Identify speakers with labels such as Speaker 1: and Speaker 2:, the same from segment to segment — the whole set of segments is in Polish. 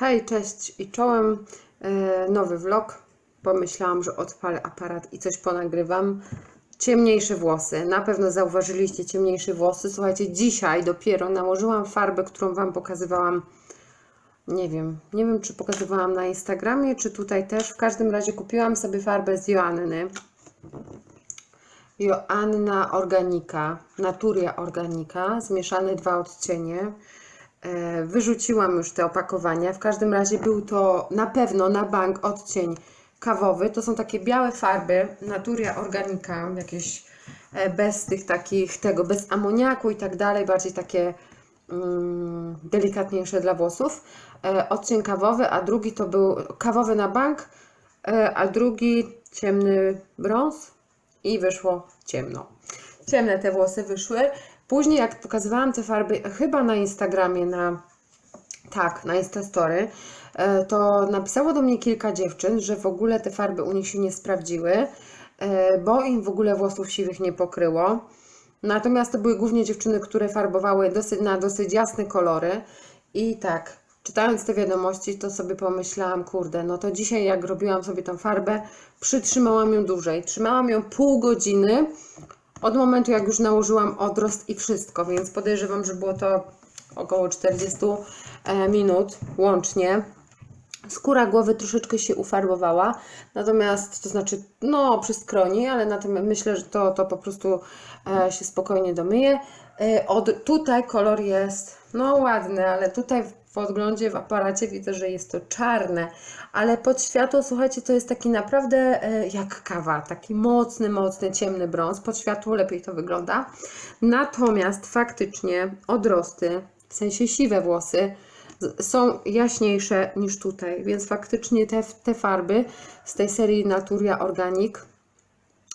Speaker 1: Hej, cześć i czołem. E, nowy vlog. Pomyślałam, że odpalę aparat i coś ponagrywam. Ciemniejsze włosy. Na pewno zauważyliście ciemniejsze włosy. Słuchajcie, dzisiaj dopiero nałożyłam farbę, którą Wam pokazywałam. Nie wiem, nie wiem czy pokazywałam na Instagramie, czy tutaj też. W każdym razie kupiłam sobie farbę z Joanny. Joanna Organika, Naturia Organika, zmieszane dwa odcienie. E, Wyrzuciłam już te opakowania. W każdym razie był to na pewno na bank odcień kawowy. To są takie białe farby Naturia Organika, jakieś e, bez tych takich, tego, bez amoniaku i tak dalej, bardziej takie mm, delikatniejsze dla włosów. E, Odcień kawowy, a drugi to był kawowy na bank, a drugi ciemny brąz i wyszło ciemno. Ciemne te włosy wyszły. Później jak pokazywałam te farby, chyba na Instagramie, na tak, na Instastory, e, to napisało do mnie kilka dziewczyn, że w ogóle te farby u nich się nie sprawdziły, e, bo im w ogóle włosów siwych nie pokryło. Natomiast to były głównie dziewczyny, które farbowały dosyć, na dosyć jasne kolory. I tak, czytając te wiadomości, to sobie pomyślałam, kurde, no to dzisiaj jak robiłam sobie tą farbę, przytrzymałam ją dłużej. Trzymałam ją pół godziny od momentu, jak już nałożyłam odrost i wszystko, więc podejrzewam, że było to około 40 e, minut łącznie. Skóra głowy troszeczkę się ufarbowała, natomiast to znaczy, no, przy skroni, ale myślę, że to, to po prostu e, się spokojnie domyje. E, od, tutaj kolor jest, no ładny, ale tutaj podglądzie w aparacie widzę, że jest to czarne, ale pod światło, słuchajcie, to jest taki naprawdę e, jak kawa, taki mocny, mocny, ciemny brąz. Pod światło lepiej to wygląda. Natomiast faktycznie odrosty, w sensie siwe włosy, są jaśniejsze niż tutaj, więc faktycznie te, te farby z tej serii Naturia Organic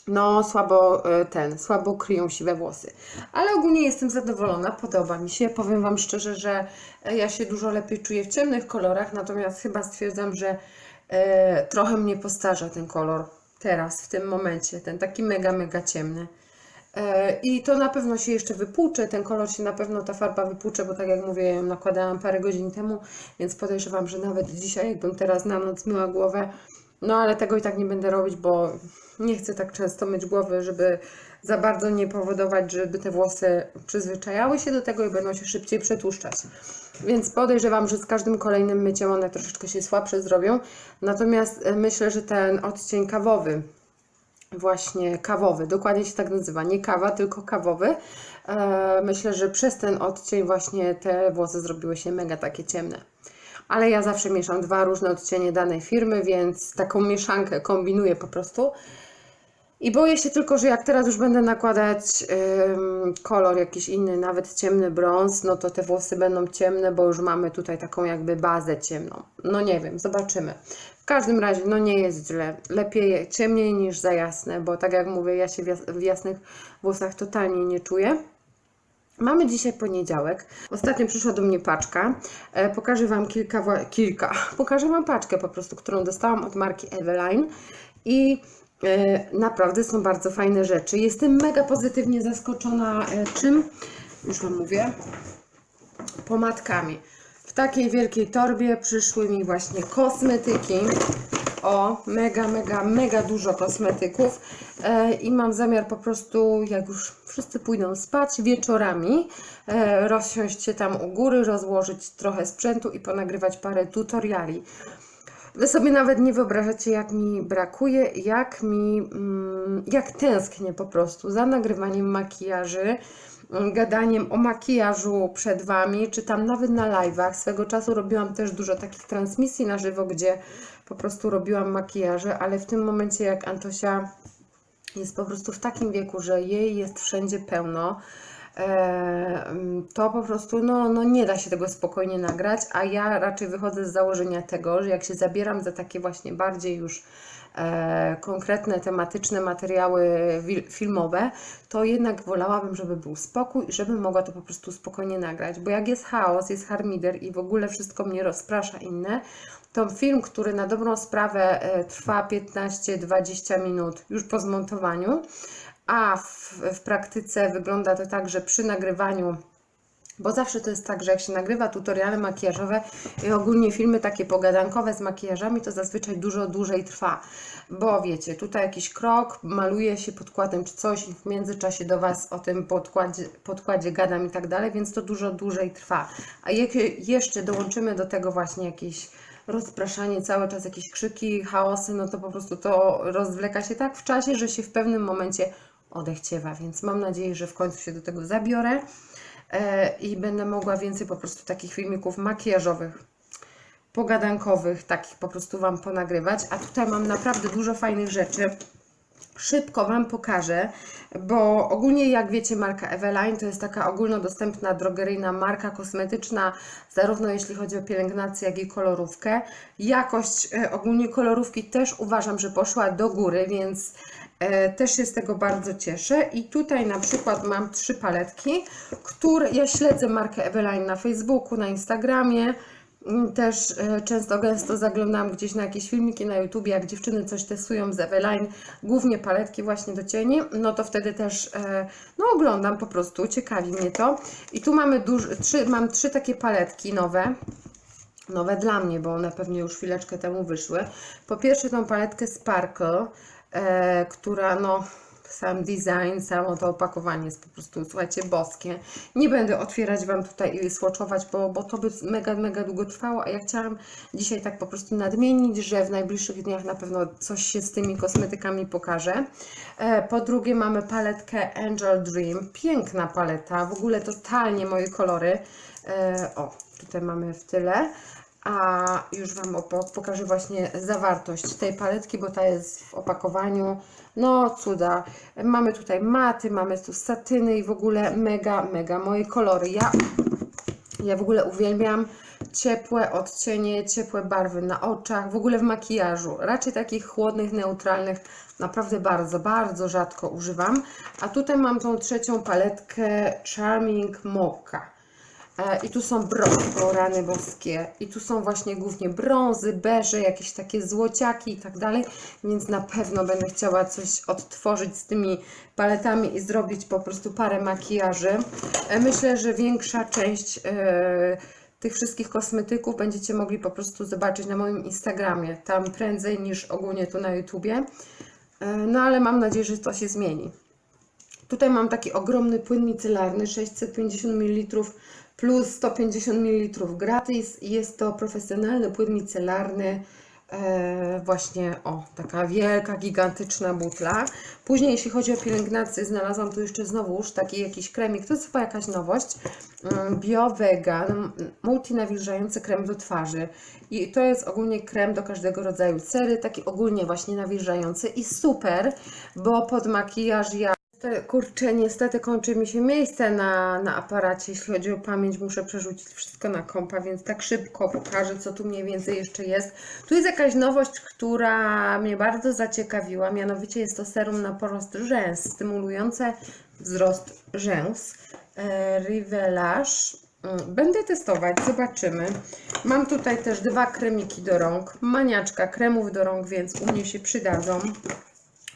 Speaker 1: no słabo e, ten, słabo kryją siwe włosy. Ale ogólnie jestem zadowolona, podoba mi się. Powiem Wam szczerze, że e, ja się dużo lepiej czuję w ciemnych kolorach, natomiast chyba stwierdzam, że e, trochę mnie postarza ten kolor teraz, w tym momencie, ten taki mega, mega ciemny. E, I to na pewno się jeszcze wypłucze, ten kolor się na pewno, ta farba wypłucze, bo tak jak mówię, ją nakładałam parę godzin temu, więc podejrzewam, że nawet dzisiaj, jakbym teraz na noc myła głowę, no ale tego i tak nie będę robić, bo nie chcę tak często myć głowy, żeby za bardzo nie powodować, żeby te włosy przyzwyczajały się do tego i będą się szybciej przetłuszczać. Więc podejrzewam, że z każdym kolejnym myciem one troszeczkę się słabsze zrobią. Natomiast e, myślę, że ten odcień kawowy, właśnie kawowy, dokładnie się tak nazywa, nie kawa, tylko kawowy. E, myślę, że przez ten odcień właśnie te włosy zrobiły się mega takie ciemne. Ale ja zawsze mieszam dwa różne odcienie danej firmy, więc taką mieszankę kombinuję po prostu. I boję się tylko, że jak teraz już będę nakładać ym, kolor jakiś inny, nawet ciemny brąz, no to te włosy będą ciemne, bo już mamy tutaj taką jakby bazę ciemną. No nie wiem, zobaczymy. W każdym razie, no nie jest źle. Lepiej ciemniej niż za jasne, bo tak jak mówię, ja się w, jas w jasnych włosach totalnie nie czuję. Mamy dzisiaj poniedziałek. Ostatnio przyszła do mnie paczka. E, pokażę Wam kilka, kilka. Pokażę Wam paczkę po prostu, którą dostałam od marki Eveline i e, naprawdę są bardzo fajne rzeczy. Jestem mega pozytywnie zaskoczona e, czym? Już Wam mówię. Pomadkami. W takiej wielkiej torbie przyszły mi właśnie kosmetyki. O, mega, mega, mega dużo kosmetyków e, i mam zamiar po prostu, jak już wszyscy pójdą spać, wieczorami e, rozsiąść się tam u góry, rozłożyć trochę sprzętu i ponagrywać parę tutoriali. Wy sobie nawet nie wyobrażacie, jak mi brakuje, jak mi, mm, jak tęsknię po prostu za nagrywaniem makijaży, mm, gadaniem o makijażu przed Wami, czy tam nawet na live'ach. Swego czasu robiłam też dużo takich transmisji na żywo, gdzie po prostu robiłam makijaże, ale w tym momencie, jak Antosia jest po prostu w takim wieku, że jej jest wszędzie pełno, to po prostu no, no nie da się tego spokojnie nagrać, a ja raczej wychodzę z założenia tego, że jak się zabieram za takie właśnie bardziej już e, konkretne, tematyczne materiały filmowe, to jednak wolałabym, żeby był spokój i żebym mogła to po prostu spokojnie nagrać, bo jak jest chaos, jest harmider i w ogóle wszystko mnie rozprasza inne, to film, który na dobrą sprawę e, trwa 15-20 minut już po zmontowaniu, a w, w praktyce wygląda to tak, że przy nagrywaniu Bo zawsze to jest tak, że jak się nagrywa tutoriale makijażowe i ogólnie filmy takie pogadankowe z makijażami, to zazwyczaj dużo dłużej trwa. Bo wiecie, tutaj jakiś krok, maluje się podkładem czy coś w międzyczasie do Was o tym podkładzie, podkładzie gadam i tak dalej, więc to dużo dłużej trwa. A jak jeszcze dołączymy do tego właśnie jakieś rozpraszanie, cały czas jakieś krzyki, chaosy, no to po prostu to rozwleka się tak w czasie, że się w pewnym momencie odechciewa, więc mam nadzieję, że w końcu się do tego zabiorę e, i będę mogła więcej po prostu takich filmików makijażowych, pogadankowych, takich po prostu Wam ponagrywać. A tutaj mam naprawdę dużo fajnych rzeczy. Szybko Wam pokażę, bo ogólnie jak wiecie marka Eveline to jest taka ogólnodostępna drogeryjna marka kosmetyczna, zarówno jeśli chodzi o pielęgnację, jak i kolorówkę. Jakość e, ogólnie kolorówki też uważam, że poszła do góry, więc e, też się z tego bardzo cieszę. I tutaj na przykład mam trzy paletki, które ja śledzę markę Eveline na Facebooku, na Instagramie. Też e, często gęsto zaglądam gdzieś na jakieś filmiki na YouTube, jak dziewczyny coś testują z Eveline, głównie paletki właśnie do cieni, no to wtedy też e, no oglądam po prostu, ciekawi mnie to. I tu mamy duż, trzy, mam trzy takie paletki nowe, nowe dla mnie, bo one pewnie już chwileczkę temu wyszły. Po pierwsze tą paletkę Sparkle, e, która no sam design, samo to opakowanie jest po prostu, słuchajcie, boskie. Nie będę otwierać Wam tutaj i swatchować, bo, bo to by mega, mega długo trwało, a ja chciałam dzisiaj tak po prostu nadmienić, że w najbliższych dniach na pewno coś się z tymi kosmetykami pokaże. E, Po drugie mamy paletkę Angel Dream, piękna paleta, w ogóle totalnie moje kolory. E, O, tutaj mamy w tyle a już Wam pokażę właśnie zawartość tej paletki, bo ta jest w opakowaniu. No cuda. Mamy tutaj maty, mamy tu satyny i w ogóle mega, mega moje kolory. Ja, ja w ogóle uwielbiam ciepłe odcienie, ciepłe barwy na oczach, w ogóle w makijażu. Raczej takich chłodnych, neutralnych naprawdę bardzo, bardzo rzadko używam. A tutaj mam tą trzecią paletkę Charming Mocha. E, I tu są brązy, o rany boskie. I tu są właśnie głównie brązy, beże, jakieś takie złociaki i tak dalej. Więc na pewno będę chciała coś odtworzyć z tymi paletami i zrobić po prostu parę makijaży. E, Myślę, że większa część e, tych wszystkich kosmetyków będziecie mogli po prostu zobaczyć na moim Instagramie. Tam prędzej niż ogólnie tu na YouTubie. No ale mam nadzieję, że to się zmieni. Tutaj mam taki ogromny płyn micelarny 650 ml plus 150 ml gratis. Jest to profesjonalny płyn micelarny. E, właśnie, o, taka wielka, gigantyczna butla. Później, jeśli chodzi o pielęgnację, znalazłam tu jeszcze znowuż taki jakiś kremik. To jest chyba jakaś nowość. Mm, Bio Vegan, multinawilżający krem do twarzy. I to jest ogólnie krem do każdego rodzaju cery, taki ogólnie właśnie nawilżający i super, bo pod makijaż ja Kurczę, niestety kończy mi się miejsce na, na aparacie, jeśli chodzi o pamięć, muszę przerzucić wszystko na kompa, więc tak szybko pokażę, co tu mniej więcej jeszcze jest. Tu jest jakaś nowość, która mnie bardzo zaciekawiła, mianowicie jest to serum na porost rzęs, stymulujące wzrost rzęs. E, Rivelage. Mm, Będę testować, zobaczymy. Mam tutaj też dwa kremiki do rąk, maniaczka kremów do rąk, więc u mnie się przydadzą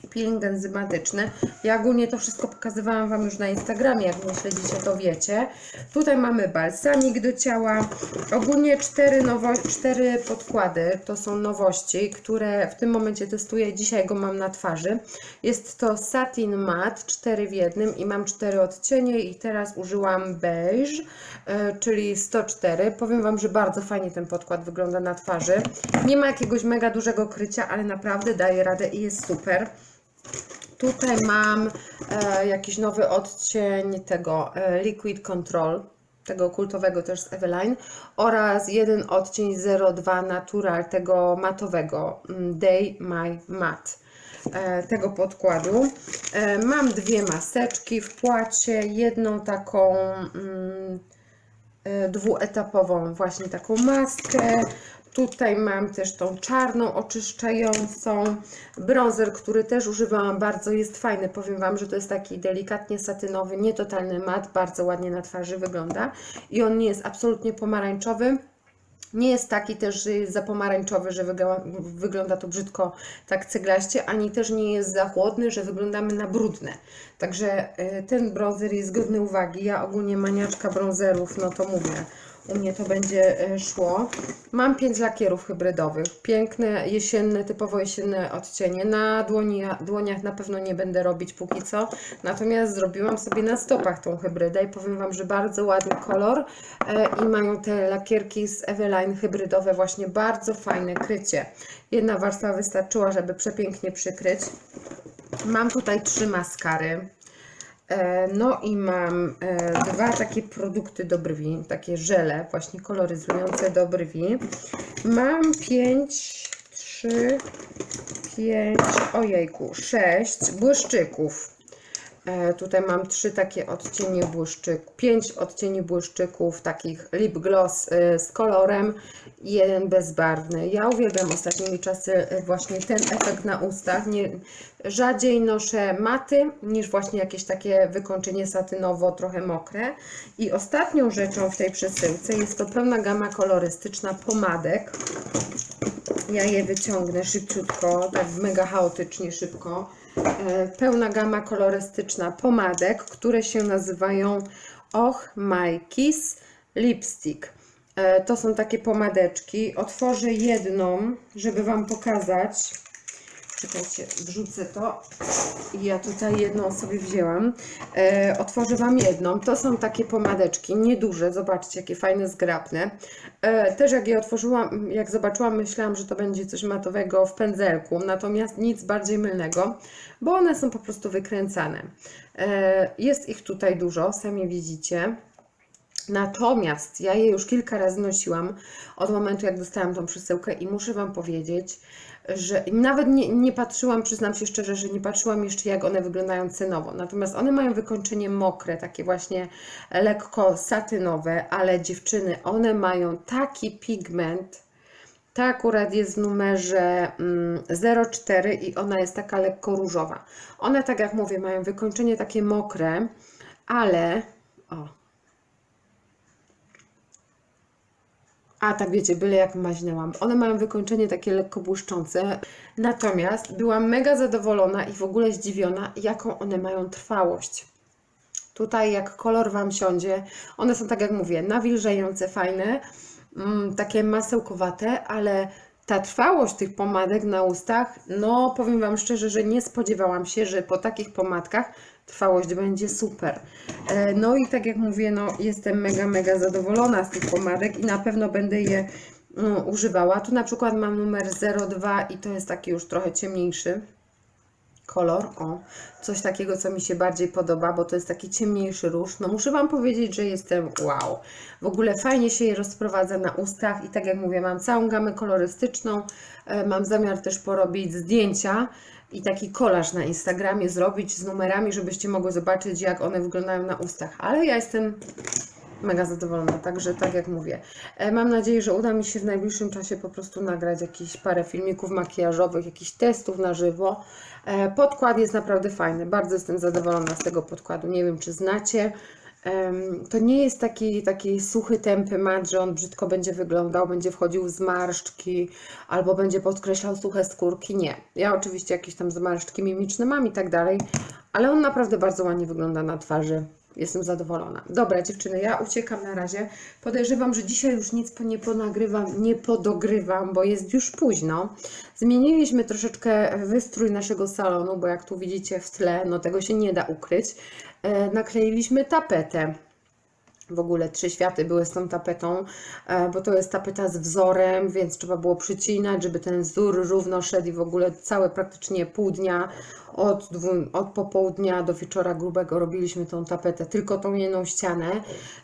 Speaker 1: peeling enzymatyczny. Ja ogólnie to wszystko pokazywałam Wam już na Instagramie, jak mnie śledzicie, to wiecie. Tutaj mamy balsamik do ciała. Ogólnie cztery, nowo, cztery podkłady, to są nowości, które w tym momencie testuję. Dzisiaj go mam na twarzy. Jest to Satin Matte, 4 w jednym i mam cztery odcienie i teraz użyłam beige, e, czyli 104. Powiem Wam, że bardzo fajnie ten podkład wygląda na twarzy. Nie ma jakiegoś mega dużego krycia, ale naprawdę daje radę i jest super. Tutaj mam e, jakiś nowy odcień tego e, Liquid Control, tego kultowego też z Eveline oraz jeden odcień 02 Natural, tego matowego mm, Day My Matte tego podkładu. E, mam dwie maseczki w płacie, jedną taką mm, e, dwuetapową właśnie taką maskę. Tutaj mam też tą czarną oczyszczającą. Bronzer, który też używałam bardzo, jest fajny. Powiem Wam, że to jest taki delikatnie satynowy, nietotalny mat, bardzo ładnie na twarzy wygląda. I on nie jest absolutnie pomarańczowy, Nie jest taki też, za pomarańczowy, że wygląda, to brzydko tak ceglaście, ani też nie jest za chłodny, że wyglądamy na brudne. Także e, ten bronzer jest godny uwagi. Ja ogólnie maniaczka bronzerów, no to mówię, mnie to będzie e, szło. Mam pięć lakierów hybrydowych. Piękne, jesienne, typowo jesienne odcienie. Na dłoni, dłoniach na pewno nie będę robić póki co. Natomiast zrobiłam sobie na stopach tą hybrydę i powiem Wam, że bardzo ładny kolor. E, I mają te lakierki z Eveline hybrydowe właśnie bardzo fajne krycie. Jedna warstwa wystarczyła, żeby przepięknie przykryć. Mam tutaj trzy maskary. E, No i mam e, dwa takie produkty do brwi, takie żele właśnie koloryzujące do brwi. Mam pięć, trzy, pięć, ojejku, sześć błyszczyków. E, Tutaj mam trzy takie odcienie błyszczyków, pięć odcieni błyszczyków, takich lip gloss e, z kolorem i jeden bezbarwny. Ja uwielbiam ostatnimi czasy e, właśnie ten efekt na ustach. Nie, rzadziej noszę maty niż właśnie jakieś takie wykończenie satynowo, trochę mokre. I ostatnią rzeczą w tej przesyłce jest to pełna gama kolorystyczna pomadek. Ja je wyciągnę szybciutko, tak mega chaotycznie szybko. E, Pełna gama kolorystyczna pomadek, które się nazywają Och My Kiss Lipstick. E, To są takie pomadeczki. Otworzę jedną, żeby Wam pokazać. Czekajcie, wrzucę to. Ja tutaj jedną sobie wzięłam. E, otworzę Wam jedną. To są takie pomadeczki, nieduże. Zobaczcie, jakie fajne, zgrabne. E, też jak je otworzyłam, jak zobaczyłam, myślałam, że to będzie coś matowego w pędzelku. Natomiast nic bardziej mylnego, bo one są po prostu wykręcane. E, jest ich tutaj dużo, sami widzicie. Natomiast ja je już kilka razy nosiłam od momentu, jak dostałam tą przesyłkę i muszę Wam powiedzieć, że nawet nie, nie patrzyłam, przyznam się szczerze, że nie patrzyłam jeszcze, jak one wyglądają cenowo. Natomiast one mają wykończenie mokre, takie właśnie lekko satynowe, ale dziewczyny, one mają taki pigment. Ta akurat jest w numerze mm, 04 i ona jest taka lekko różowa. One, tak jak mówię, mają wykończenie takie mokre, ale o, A tak wiecie, byle jak maźnęłam. One mają wykończenie takie lekko błyszczące. Natomiast byłam mega zadowolona i w ogóle zdziwiona, jaką one mają trwałość. Tutaj jak kolor Wam siądzie, one są tak jak mówię, nawilżające, fajne, mm, takie masełkowate, ale ta trwałość tych pomadek na ustach, no powiem Wam szczerze, że nie spodziewałam się, że po takich pomadkach trwałość będzie super. E, No i tak jak mówię, no jestem mega, mega zadowolona z tych pomadek i na pewno będę je no, używała. Tu na przykład mam numer 02 i to jest taki już trochę ciemniejszy kolor, o, coś takiego, co mi się bardziej podoba, bo to jest taki ciemniejszy róż. No muszę Wam powiedzieć, że jestem wow. W ogóle fajnie się je rozprowadza na ustach i tak jak mówię, mam całą gamę kolorystyczną, e, mam zamiar też porobić zdjęcia i taki kolaż na Instagramie zrobić z numerami, żebyście mogły zobaczyć, jak one wyglądają na ustach. Ale ja jestem mega zadowolona, także tak jak mówię. E, Mam nadzieję, że uda mi się w najbliższym czasie po prostu nagrać jakieś parę filmików makijażowych, jakichś testów na żywo. E, Podkład jest naprawdę fajny, bardzo jestem zadowolona z tego podkładu. Nie wiem, czy znacie. To nie jest taki, taki suchy, tępy mat, że on brzydko będzie wyglądał, będzie wchodził w zmarszczki albo będzie podkreślał suche skórki. Nie. Ja oczywiście jakieś tam zmarszczki mimiczne mam i tak dalej, ale on naprawdę bardzo ładnie wygląda na twarzy. Jestem zadowolona. Dobra, dziewczyny, ja uciekam na razie. Podejrzewam, że dzisiaj już nic nie ponagrywam, nie podogrywam, bo jest już późno. Zmieniliśmy troszeczkę wystrój naszego salonu, bo jak tu widzicie w tle, no tego się nie da ukryć. E, nakleiliśmy tapetę. W ogóle trzy światy były z tą tapetą, e, bo to jest tapeta z wzorem, więc trzeba było przycinać, żeby ten wzór równo szedł i w ogóle całe praktycznie pół dnia od, dwu, od popołudnia do wieczora grubego robiliśmy tą tapetę, tylko tą jedną ścianę.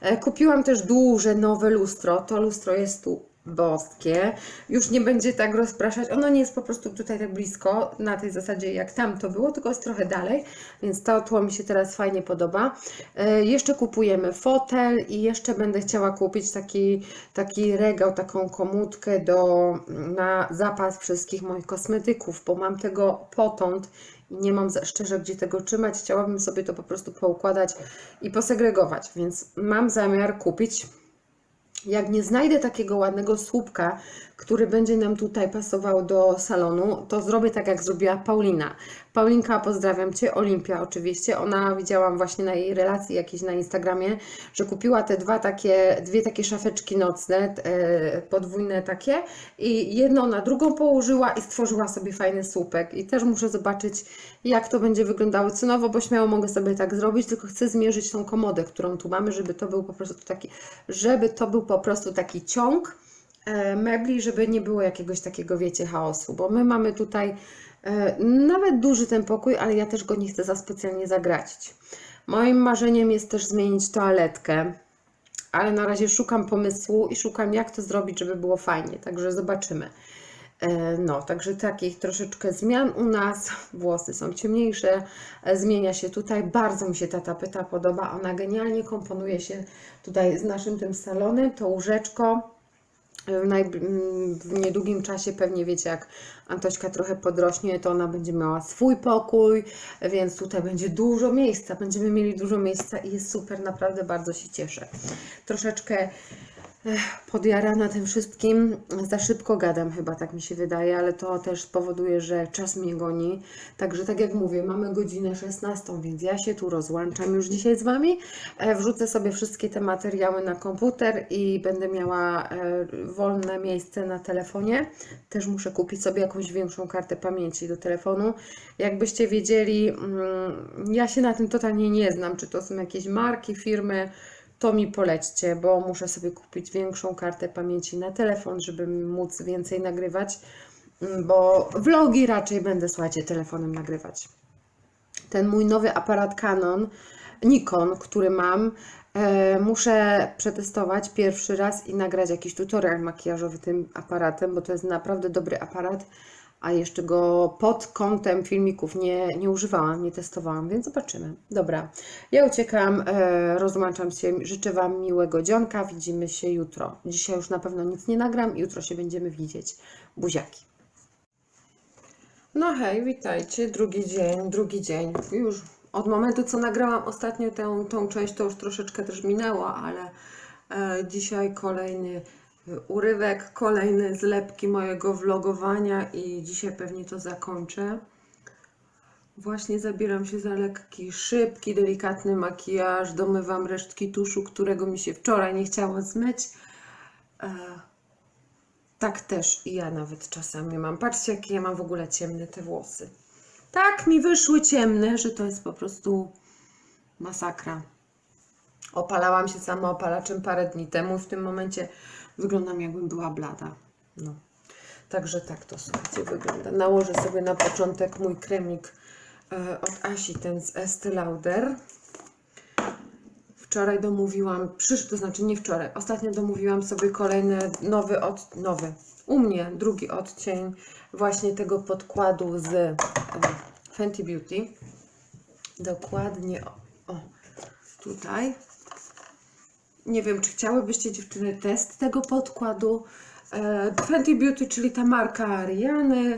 Speaker 1: E, Kupiłam też duże, nowe lustro. To lustro jest tu boskie. Już nie będzie tak rozpraszać. Ono nie jest po prostu tutaj tak blisko, na tej zasadzie jak tam to było, tylko jest trochę dalej, więc to tło mi się teraz fajnie podoba. E, Jeszcze kupujemy fotel i jeszcze będę chciała kupić taki, taki regał, taką komutkę do, na zapas wszystkich moich kosmetyków, bo mam tego potąd i nie mam szczerze gdzie tego trzymać. Chciałabym sobie to po prostu poukładać i posegregować, więc mam zamiar kupić Jak nie znajdę takiego ładnego słupka, który będzie nam tutaj pasował do salonu, to zrobię tak, jak zrobiła Paulina. Paulinka, pozdrawiam Cię, Olimpia oczywiście. Ona widziałam właśnie na jej relacji jakiejś na Instagramie, że kupiła te dwa takie, dwie takie szafeczki nocne, e, podwójne takie i jedną na drugą położyła i stworzyła sobie fajny słupek. I też muszę zobaczyć, jak to będzie wyglądało cenowo, bo śmiało mogę sobie tak zrobić, tylko chcę zmierzyć tą komodę, którą tu mamy, żeby to był po prostu taki, żeby to był po prostu taki ciąg e, mebli, żeby nie było jakiegoś takiego, wiecie, chaosu, bo my mamy tutaj nawet duży ten pokój, ale ja też go nie chcę za specjalnie zagracić. Moim marzeniem jest też zmienić toaletkę, ale na razie szukam pomysłu i szukam jak to zrobić, żeby było fajnie, także zobaczymy. E, No, także takich troszeczkę zmian u nas. Włosy są ciemniejsze, e, zmienia się tutaj. Bardzo mi się ta tapeta podoba. Ona genialnie komponuje się tutaj z naszym tym salonem. To łóżeczko. W, w niedługim czasie pewnie wiecie, jak Antośka trochę podrośnie, to ona będzie miała swój pokój, więc tutaj będzie dużo miejsca. Będziemy mieli dużo miejsca i jest super, naprawdę bardzo się cieszę. Troszeczkę podjarana tym wszystkim. Za szybko gadam chyba, tak mi się wydaje, ale to też powoduje, że czas mnie goni. Także tak jak mówię, mamy godzinę 16, więc ja się tu rozłączam już dzisiaj z Wami. E, Wrzucę sobie wszystkie te materiały na komputer i będę miała e, wolne miejsce na telefonie. Też muszę kupić sobie jakąś większą kartę pamięci do telefonu. Jakbyście wiedzieli, mm, ja się na tym totalnie nie znam, czy to są jakieś marki, firmy, to mi polećcie, bo muszę sobie kupić większą kartę pamięci na telefon, żeby móc więcej nagrywać, mm, bo vlogi raczej będę, słuchajcie, telefonem nagrywać. Ten mój nowy aparat Canon, Nikon, który mam, e, muszę przetestować pierwszy raz i nagrać jakiś tutorial makijażowy tym aparatem, bo to jest naprawdę dobry aparat, a jeszcze go pod kątem filmików nie, nie używałam, nie testowałam, więc zobaczymy. Dobra, ja uciekam, e, rozłączam się, życzę Wam miłego dzionka, widzimy się jutro. Dzisiaj już na pewno nic nie nagram, jutro się będziemy widzieć. Buziaki. No hej, witajcie, drugi dzień, drugi dzień. Już od momentu, co nagrałam ostatnio tę, tą część, to już troszeczkę też minęło, ale e, dzisiaj kolejny urywek, kolejne zlepki mojego vlogowania i dzisiaj pewnie to zakończę. Właśnie zabieram się za lekki, szybki, delikatny makijaż, domywam resztki tuszu, którego mi się wczoraj nie chciało zmyć. E, tak też i ja nawet czasami mam. Patrzcie, jakie ja mam w ogóle ciemne te włosy. Tak mi wyszły ciemne, że to jest po prostu masakra. Opalałam się sama opalaczem parę dni temu. W tym momencie wyglądam jakbym była blada. No. Także tak to słuchajcie wygląda. Nałożę sobie na początek mój kremik e, od Asi, ten z Estee Lauder. Wczoraj domówiłam, przysz, to znaczy nie wczoraj, ostatnio domówiłam sobie kolejny nowy, od, nowy, u mnie drugi odcień właśnie tego podkładu z e, Fenty Beauty. Dokładnie, o, o, tutaj. Nie wiem, czy chciałybyście dziewczyny test tego podkładu. E, Fenty Beauty, czyli ta marka Ariany.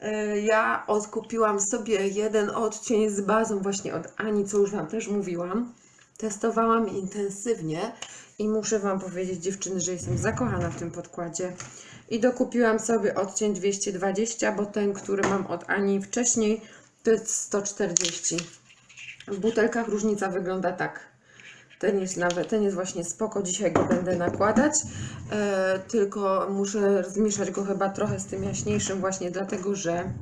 Speaker 1: E, Ja odkupiłam sobie jeden odcień z bazą właśnie od Ani, co już Wam też mówiłam. Testowałam intensywnie i muszę Wam powiedzieć, dziewczyny, że jestem zakochana w tym podkładzie. I dokupiłam sobie odcień 220, bo ten, który mam od Ani wcześniej, to jest 140. W butelkach różnica wygląda tak. Ten jest nawet, ten jest właśnie spoko, dzisiaj go będę nakładać, e, tylko muszę zmieszać go chyba trochę z tym jaśniejszym właśnie dlatego, że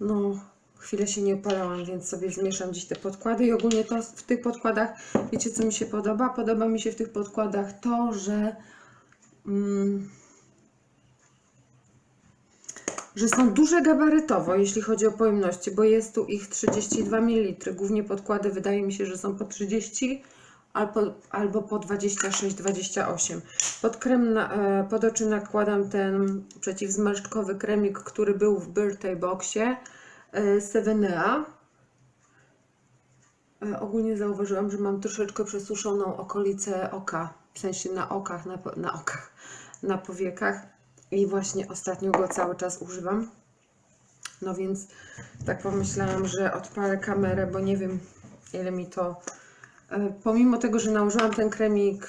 Speaker 1: no chwilę się nie opalałam, więc sobie zmieszam dziś te podkłady i ogólnie to w tych podkładach, wiecie co mi się podoba? Podoba mi się w tych podkładach to, że mm, że są duże gabarytowo, jeśli chodzi o pojemności, bo jest tu ich 32 ml. Głównie podkłady wydaje mi się, że są po 30 albo, albo po 26-28. Pod krem e, pod oczy nakładam ten przeciwzmarszczkowy kremik, który był w Birthday Boxie e, Sevenea. E, Ogólnie zauważyłam, że mam troszeczkę przesuszoną okolicę oka, w sensie na okach, na, na okach, na powiekach i właśnie ostatnio go cały czas używam. No więc tak pomyślałam, że odpalę kamerę, bo nie wiem ile mi to. e, Pomimo tego, że nałożyłam ten kremik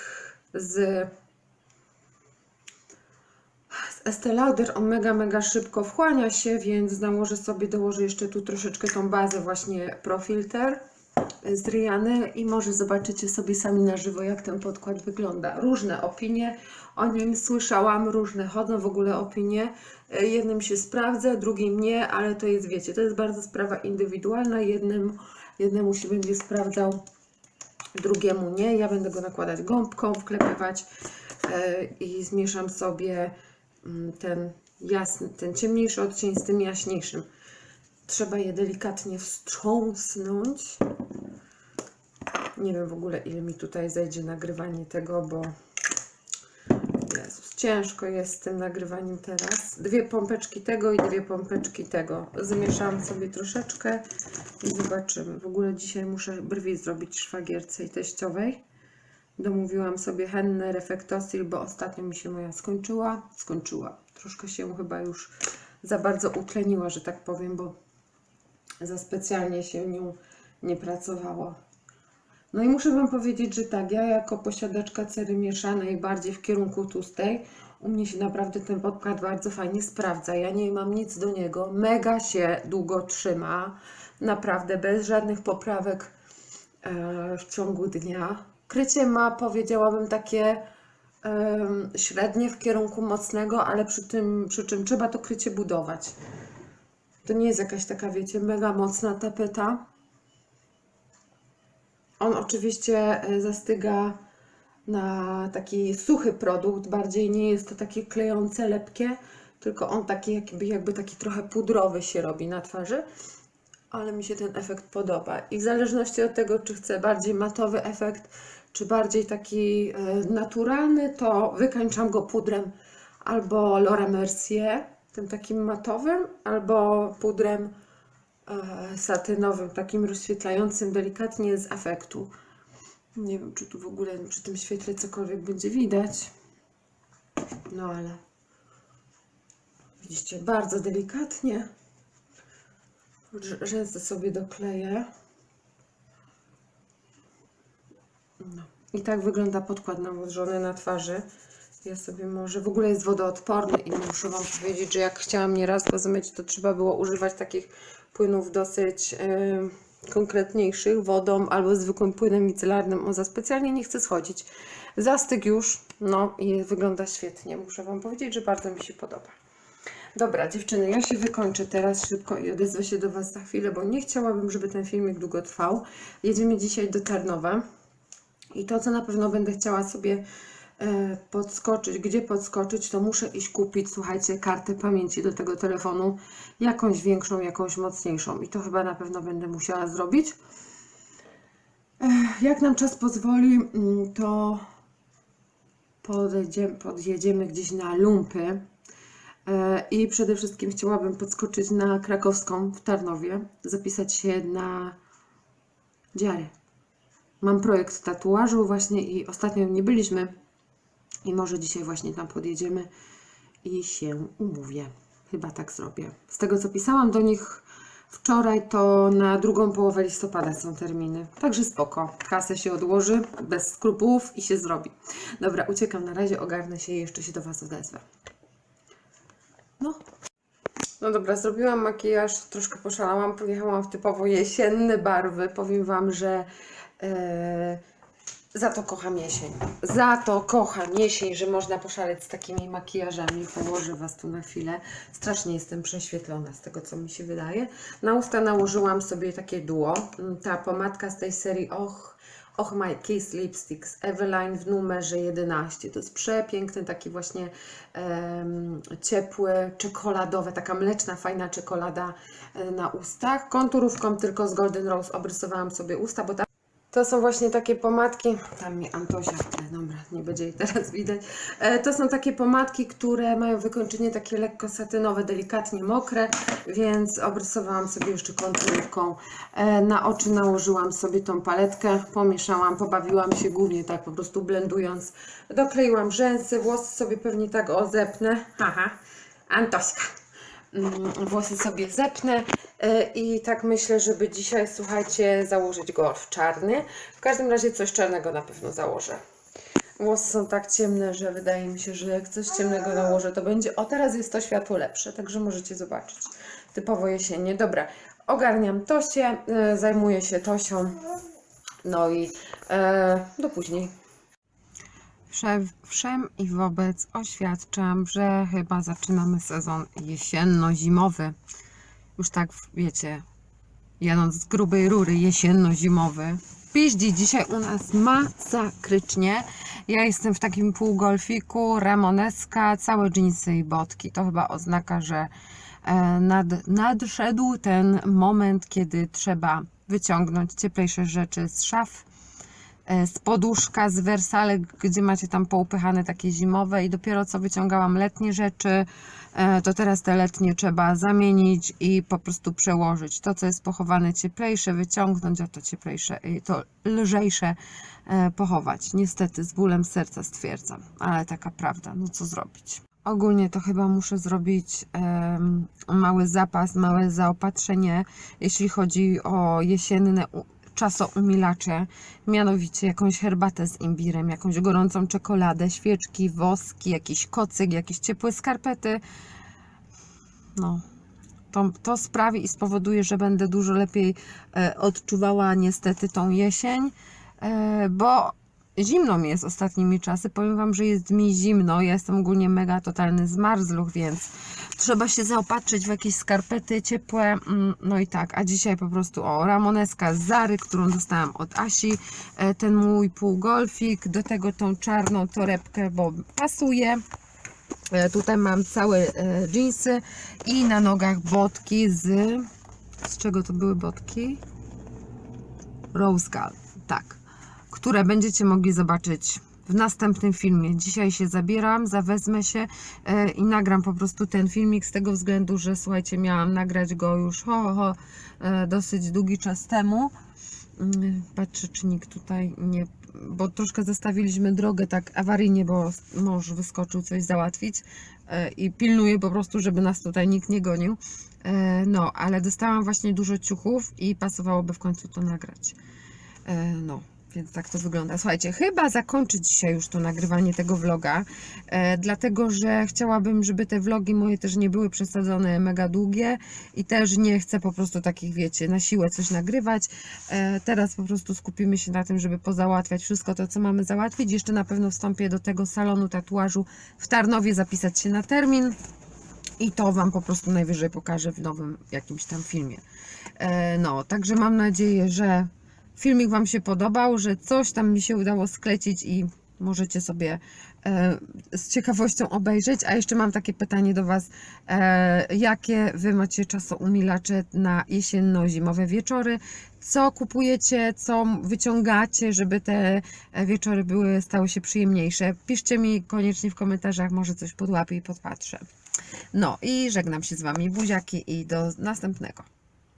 Speaker 1: z Estee Lauder. On mega, mega szybko wchłania się, więc nałożę sobie, dołożę jeszcze tu troszeczkę tą bazę właśnie Profilter z Riany i może zobaczycie sobie sami na żywo, jak ten podkład wygląda. Różne opinie o nim słyszałam, różne chodzą w ogóle opinie. E, Jednym się sprawdza, drugim nie, ale to jest, wiecie, to jest bardzo sprawa indywidualna. Jednym, jednemu się będzie sprawdzał, drugiemu nie. Ja będę go nakładać gąbką, wklepywać e, i zmieszam sobie mm, ten jasny, ten ciemniejszy odcień z tym jaśniejszym. Trzeba je delikatnie wstrząsnąć. Nie wiem w ogóle, ile mi tutaj zajdzie nagrywanie tego, bo ciężko jest z tym nagrywaniem teraz. Dwie pompeczki tego i dwie pompeczki tego. Zmieszam sobie troszeczkę i zobaczymy. W ogóle dzisiaj muszę brwi zrobić szwagierce i teściowej. Domówiłam sobie hennę refektosil, bo ostatnio mi się moja skończyła. Skończyła. Troszkę się chyba już za bardzo utleniła, że tak powiem, bo za specjalnie się nią nie pracowało. No i muszę Wam powiedzieć, że tak, ja jako posiadaczka cery mieszanej bardziej w kierunku tłustej, u mnie się naprawdę ten podkład bardzo fajnie sprawdza. Ja nie mam nic do niego, mega się długo trzyma, naprawdę bez żadnych poprawek e, w ciągu dnia. Krycie ma, powiedziałabym, takie średnie w kierunku mocnego, ale przy tym, przy czym trzeba to krycie budować. To nie jest jakaś taka, wiecie, mega mocna tapeta. On oczywiście e, zastyga na taki suchy produkt, bardziej nie jest to takie klejące, lepkie, tylko on taki jakby, jakby taki trochę pudrowy się robi na twarzy, ale mi się ten efekt podoba. I w zależności od tego, czy chcę bardziej matowy efekt, czy bardziej taki e, naturalny, to wykańczam go pudrem albo Laura Mercier, tym takim matowym, albo pudrem satynowym, takim rozświetlającym delikatnie z afektu. Nie wiem, czy tu w ogóle przy tym świetle cokolwiek będzie widać. No ale widzicie, bardzo delikatnie. Rz- Rzęsy sobie dokleję. No. I tak wygląda podkład nałożony na twarzy. Ja sobie może, w ogóle jest wodoodporny i muszę Wam powiedzieć, że jak chciałam nieraz go zmyć, to trzeba było używać takich płynów dosyć em, konkretniejszych, wodą albo zwykłym płynem micelarnym. On za specjalnie nie chce schodzić. Zastyg już, no i wygląda świetnie. Muszę Wam powiedzieć, że bardzo mi się podoba. Dobra, dziewczyny, ja się wykończę teraz szybko i odezwę się do Was za chwilę, bo nie chciałabym, żeby ten filmik długo trwał. Jedziemy dzisiaj do Tarnowa. I to, co na pewno będę chciała sobie podskoczyć, gdzie podskoczyć, to muszę iść kupić, słuchajcie, kartę pamięci do tego telefonu, jakąś większą, jakąś mocniejszą. I to chyba na pewno będę musiała zrobić. Jak nam czas pozwoli, mm, to podjedziemy, podjedziemy gdzieś na lumpy. E, I przede wszystkim chciałabym podskoczyć na krakowską w Tarnowie, zapisać się na dziary. Mam projekt tatuażu właśnie i ostatnio nie byliśmy i może dzisiaj właśnie tam podjedziemy i się umówię. Chyba tak zrobię. Z tego co pisałam do nich wczoraj, to na drugą połowę listopada są terminy. Także spoko. Kasę się odłoży bez skrupułów i się zrobi. Dobra, uciekam na razie, ogarnę się i jeszcze się do Was odezwę. No. No dobra, zrobiłam makijaż, troszkę poszalałam, pojechałam w typowo jesienne barwy. Powiem Wam, że e, za to kocham jesień. Za to kocham jesień, że można poszaleć z takimi makijażami. Położę Was tu na chwilę. Strasznie jestem prześwietlona z tego, co mi się wydaje. Na usta nałożyłam sobie takie duo. Mm, Ta pomadka z tej serii Och, Och My Kiss Lipstick z Eveline w numerze 11. To jest przepiękny, taki właśnie em, ciepły, czekoladowy, taka mleczna, fajna czekolada e, na ustach. Konturówką tylko z Golden Rose obrysowałam sobie usta, bo ta to są właśnie takie pomadki, tam mi Antosia, e, dobra, nie będzie jej teraz widać. E, To są takie pomadki, które mają wykończenie takie lekko satynowe, delikatnie mokre, więc obrysowałam sobie jeszcze konturówką. E, Na oczy nałożyłam sobie tą paletkę, pomieszałam, pobawiłam się głównie tak po prostu blendując. Dokleiłam rzęsy, włosy sobie pewnie tak o zepnę. Aha, Antośka włosy sobie zepnę e, i tak myślę, żeby dzisiaj, słuchajcie, założyć golf czarny. W każdym razie coś czarnego na pewno założę. Włosy są tak ciemne, że wydaje mi się, że jak coś ciemnego nałożę, to będzie. O, teraz jest to światło lepsze, także możecie zobaczyć. Typowo jesiennie. Dobra, ogarniam Tosię, y, zajmuję się Tosią. No i e, do później. Wsze- Wszem i wobec oświadczam, że chyba zaczynamy sezon jesienno-zimowy. Już tak, wiecie, jadąc z grubej rury jesienno-zimowy. Piździ dzisiaj u nas masakrycznie. Ja jestem w takim półgolfiku, ramoneska, całe dżinsy i botki. To chyba oznaka, że e, nad, nadszedł ten moment, kiedy trzeba wyciągnąć cieplejsze rzeczy z szaf, z poduszka, z wersale, gdzie macie tam poupychane takie zimowe i dopiero co wyciągałam letnie rzeczy, e, to teraz te letnie trzeba zamienić i po prostu przełożyć. To, co jest pochowane cieplejsze, wyciągnąć, a to cieplejsze, i to lżejsze e, pochować. Niestety z bólem serca stwierdzam, ale taka prawda, no co zrobić. Ogólnie to chyba muszę zrobić em, mały zapas, małe zaopatrzenie, jeśli chodzi o jesienne czasoumilacze, mianowicie jakąś herbatę z imbirem, jakąś gorącą czekoladę, świeczki, woski, jakiś kocyk, jakieś ciepłe skarpety. No, to, to sprawi i spowoduje, że będę dużo lepiej e, odczuwała niestety tą jesień, e, bo zimno mi jest ostatnimi czasy. Powiem Wam, że jest mi zimno. Ja jestem ogólnie mega totalny zmarzluch, więc trzeba się zaopatrzyć w jakieś skarpety ciepłe. mm, No i tak, a dzisiaj po prostu o ramoneska z Zary, którą dostałam od Asi, e, ten mój półgolfik, do tego tą czarną torebkę, bo pasuje. E, Tutaj mam całe jeansy i na nogach botki z... Z czego to były botki? Rose Gold, tak. Które będziecie mogli zobaczyć w następnym filmie. Dzisiaj się zabieram, zawezmę się e, i nagram po prostu ten filmik z tego względu, że słuchajcie, miałam nagrać go już ho, ho, ho, e, dosyć długi czas temu. Mm, Patrzę, czy nikt tutaj nie. Bo troszkę zostawiliśmy drogę tak awaryjnie, bo mąż wyskoczył coś załatwić e, i pilnuję po prostu, żeby nas tutaj nikt nie gonił. No, ale dostałam właśnie dużo ciuchów i pasowałoby w końcu to nagrać. No, więc tak to wygląda. Słuchajcie, chyba zakończę dzisiaj już to nagrywanie tego vloga, e, dlatego że chciałabym, żeby te vlogi moje też nie były przesadzone mega długie i też nie chcę po prostu takich, wiecie, na siłę coś nagrywać. E, teraz po prostu skupimy się na tym, żeby pozałatwiać wszystko to, co mamy załatwić. Jeszcze na pewno wstąpię do tego salonu tatuażu w Tarnowie, zapisać się na termin. I to Wam po prostu najwyżej pokażę w nowym jakimś tam filmie. E, no, także mam nadzieję, że filmik Wam się podobał, że coś tam mi się udało sklecić i możecie sobie e, z ciekawością obejrzeć. A jeszcze mam takie pytanie do Was. E, jakie Wy macie czasoumilacze na jesienno-zimowe wieczory? Co kupujecie, co wyciągacie, żeby te e, wieczory były, stały się przyjemniejsze? Piszcie mi koniecznie w komentarzach, może coś podłapię i podpatrzę. No i żegnam się z Wami, buziaki i do następnego.